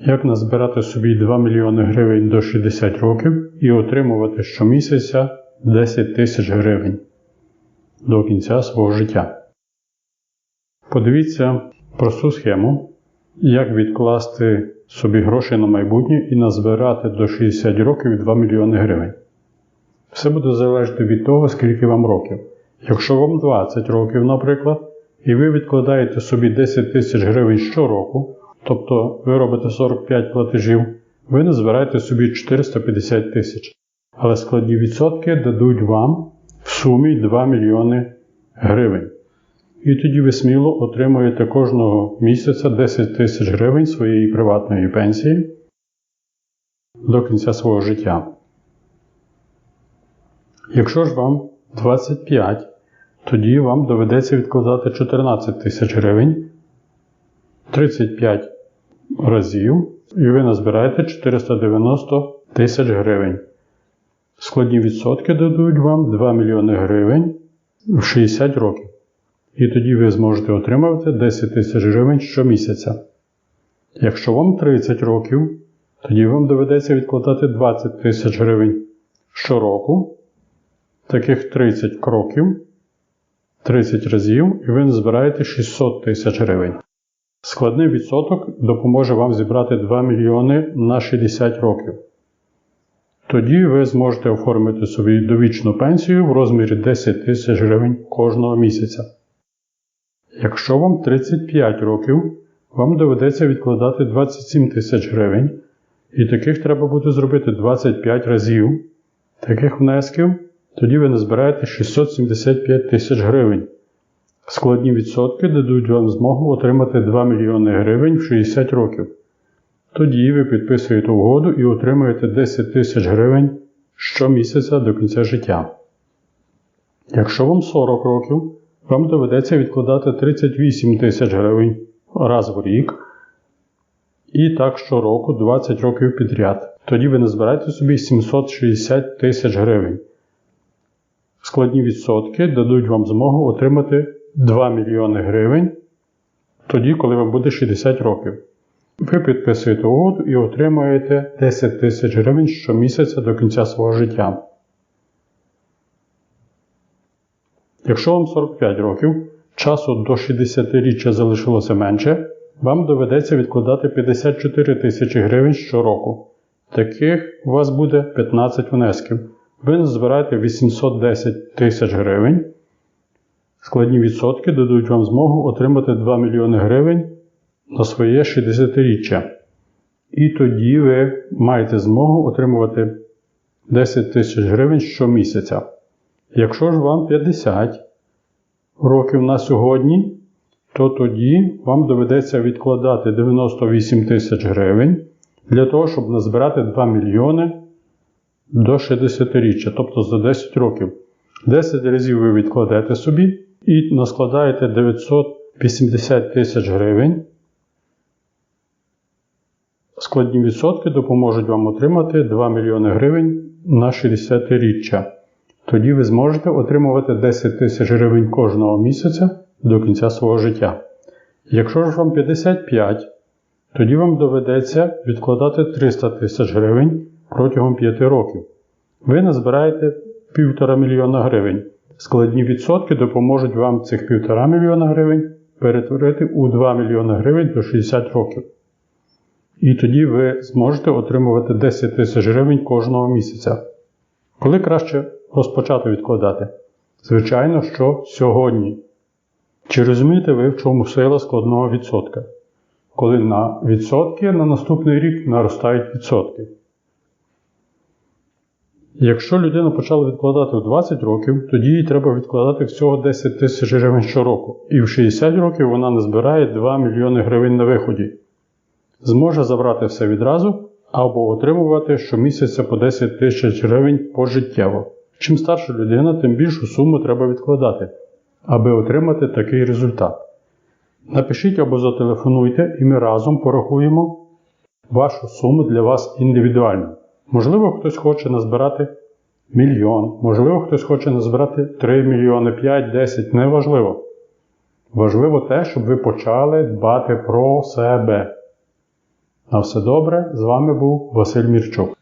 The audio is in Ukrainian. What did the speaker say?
Як назбирати собі 2 мільйони гривень до 60 років і отримувати щомісяця 10 тисяч гривень до кінця свого життя? Подивіться просту схему, як відкласти собі гроші на майбутнє і назбирати до 60 років 2 мільйони гривень. Все буде залежати від того, скільки вам років. Якщо вам 20 років, наприклад, і ви відкладаєте собі 10 тисяч гривень щороку, тобто ви робите 45 платежів, ви не збираєте собі 450 тисяч. Але складні відсотки дадуть вам в сумі 2 мільйони гривень. І тоді ви сміло отримуєте кожного місяця 10 тисяч гривень своєї приватної пенсії до кінця свого життя. Якщо ж вам 25, тоді вам доведеться відкладати 14 тисяч гривень 35 разів, і ви назбираєте 490 тисяч гривень. Складні відсотки дадуть вам 2 мільйони гривень в 60 років. І тоді ви зможете отримувати 10 тисяч гривень щомісяця. Якщо вам 30 років, тоді вам доведеться відкладати 20 тисяч гривень щороку. Таких 30 кроків, 30 разів, і ви збираєте 600 тисяч гривень. Складний відсоток допоможе вам зібрати 2 мільйони на 60 років. Тоді ви зможете оформити собі довічну пенсію в розмірі 10 тисяч гривень кожного місяця. Якщо вам 35 років, вам доведеться відкладати 27 тисяч гривень, і таких треба буде зробити 25 разів таких внесків, тоді ви назбираєте 675 тисяч гривень. Складні відсотки дадуть вам змогу отримати 2 мільйони гривень в 60 років. Тоді ви підписуєте угоду і отримуєте 10 тисяч гривень щомісяця до кінця життя. Якщо вам 40 років, вам доведеться відкладати 38 тисяч гривень раз в рік. І так щороку 20 років підряд. Тоді ви назбираєте собі 760 тисяч гривень. Складні відсотки дадуть вам змогу отримати 2 мільйони гривень тоді, коли вам буде 60 років. Ви підписуєте угоду і отримуєте 10 тисяч гривень щомісяця до кінця свого життя. Якщо вам 45 років, часу до 60-річчя залишилося менше, вам доведеться відкладати 54 тисячі гривень щороку. Таких у вас буде 15 внесків. Ви збираєте 810 тисяч гривень. Складні відсотки дадуть вам змогу отримати 2 мільйони гривень на своє 60-річчя. І тоді ви маєте змогу отримувати 10 тисяч гривень щомісяця. Якщо ж вам 50 років на сьогодні, то тоді вам доведеться відкладати 98 тисяч гривень для того, щоб назбирати 2 мільйони до 60-річчя, тобто за 10 років. 10 разів ви відкладете собі і наскладаєте 980 тисяч гривень. Складні відсотки допоможуть вам отримати 2 мільйони гривень на 60-річчя. Тоді ви зможете отримувати 10 тисяч гривень кожного місяця до кінця свого життя. Якщо ж вам 55, тоді вам доведеться відкладати 300 тисяч гривень протягом 5 років. Ви назбираєте 1,5 мільйона гривень. Складні відсотки допоможуть вам цих 1,5 мільйона гривень перетворити у 2 мільйони гривень до 60 років. І тоді ви зможете отримувати 10 тисяч гривень кожного місяця. Коли краще розпочати відкладати? Звичайно, що сьогодні. Чи розумієте ви, в чому сила складного відсотка? Коли на відсотки на наступний рік наростають відсотки. Якщо людина почала відкладати в 20 років, тоді їй треба відкладати всього 10 тисяч гривень щороку. І в 60 років вона не збирає 2 мільйони гривень на виході. Зможе забрати все відразу або отримувати щомісяця по 10 тисяч гривень пожиттєво. Чим старша людина, тим більшу суму треба відкладати, аби отримати такий результат. Напишіть або зателефонуйте, і ми разом порахуємо вашу суму для вас індивідуально. Можливо, хтось хоче назбирати мільйон, можливо, хтось хоче назбирати 3 мільйони, 5, 10, неважливо. Важливо те, щоб ви почали дбати про себе. На все добре. З вами був Василь Мірчук.